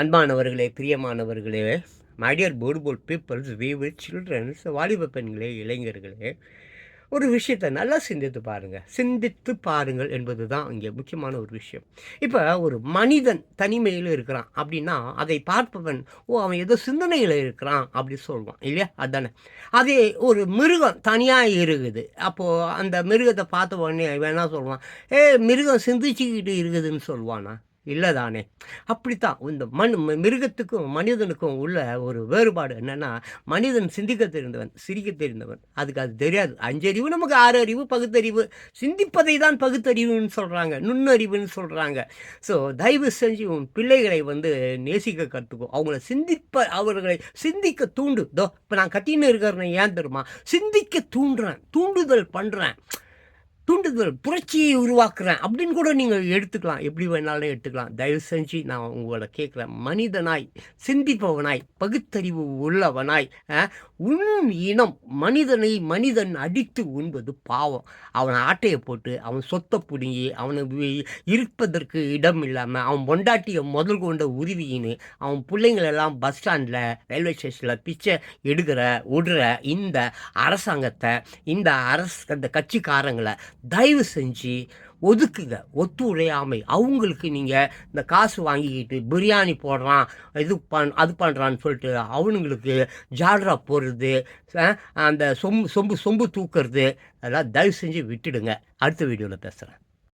அன்பானவர்களே பிரியமானவர்களே மைடியர் போர்டுபோல் பீப்புள்ஸ் வீவு சில்ட்ரன்ஸ் வாலிப பெண்களே இளைஞர்களே ஒரு விஷயத்தை நல்லா சிந்தித்து பாருங்கள் சிந்தித்து பாருங்கள் என்பது தான் இங்கே முக்கியமான ஒரு விஷயம். இப்போ ஒரு மனிதன் தனிமையில் இருக்கிறான் அப்படின்னா அதை பார்ப்பவன் ஓ அவன் ஏதோ சிந்தனையில் இருக்கிறான் அப்படி சொல்லுவான் இல்லையா? அதானே? அதே ஒரு மிருகம் தனியாக இருக்குது. அப்போது அந்த மிருகத்தை பார்த்த உடனே வேணா சொல்லுவான் ஏ மிருகம் சிந்திச்சுக்கிட்டு இருக்குதுன்னு சொல்லுவானா இல்லை தானே அப்படித்தான். இந்த மண் ம- மிருகத்துக்கும் மனிதனுக்கும் உள்ள ஒரு வேறுபாடு என்னன்னா மனிதன் சிந்திக்க தெரிந்தவன் சிரிக்க தெரிந்தவன். அதுக்கு அது தெரியாது. அஞ்சறிவு நமக்கு ஆறு அறிவு பகுத்தறிவு. சிந்திப்பதை தான் பகுத்தறிவுன்னு சொல்கிறாங்க நுண்ணறிவுன்னு சொல்கிறாங்க ஸோ தயவு செஞ்சு உன் பிள்ளைகளை வந்து நேசிக்க கற்றுக்கோ அவங்கள சிந்திப்ப அவர்களை சிந்திக்க தூண்டு. தோ இப்போ நான் கட்டின்னு இருக்கிறேன் ஏன் தெரியுமா? சிந்திக்க தூண்டுறேன் தூண்டுதல் பண்ணுறேன் தூண்டுதல் புரட்சியை உருவாக்குறேன் அப்படின்னு கூட நீங்கள் எடுத்துக்கலாம். எப்படி வேணாலும் எடுத்துக்கலாம். தயவு செஞ்சு நான் உங்களை கேட்குறேன். மனிதனாய் சிந்திப்பவனாய் பகுத்தறிவு உள்ளவனாய் அஹ், உன் இனம் மனிதனை மனிதன் அடித்து உண்பது பாவம். அவன் ஆட்டையை போட்டு அவன் சொத்தை பிடுங்கி அவனுக்கு இருப்பதற்கு இடம் இல்லாமல் அவன் பொண்டாட்டியை முதல் கொண்ட உருவின்னு அவன் பிள்ளைங்களெல்லாம் பஸ் ஸ்டாண்டில் ரயில்வே ஸ்டேஷனில் பிச்சை எடுக்கிற விடுற இந்த அரசாங்கத்தை இந்த அரசு அந்த கட்சிக்காரங்களை தயவு செஞ்சு ஒதுக்குங்க. ஒத்துழையாமை அவங்களுக்கு நீங்கள் இந்த காசு வாங்கிக்கிட்டு பிரியாணி போடுறான் இது பண் அது பண்ணுறான்னு சொல்லிட்டு அவனுங்களுக்கு ஜால்ரா போடுறது அந்த சொம்பு சொம்பு சொம்பு தூக்குறது அதெல்லாம் தயவு செஞ்சு விட்டுடுங்க. அடுத்த வீடியோவில் பேசுகிறேன்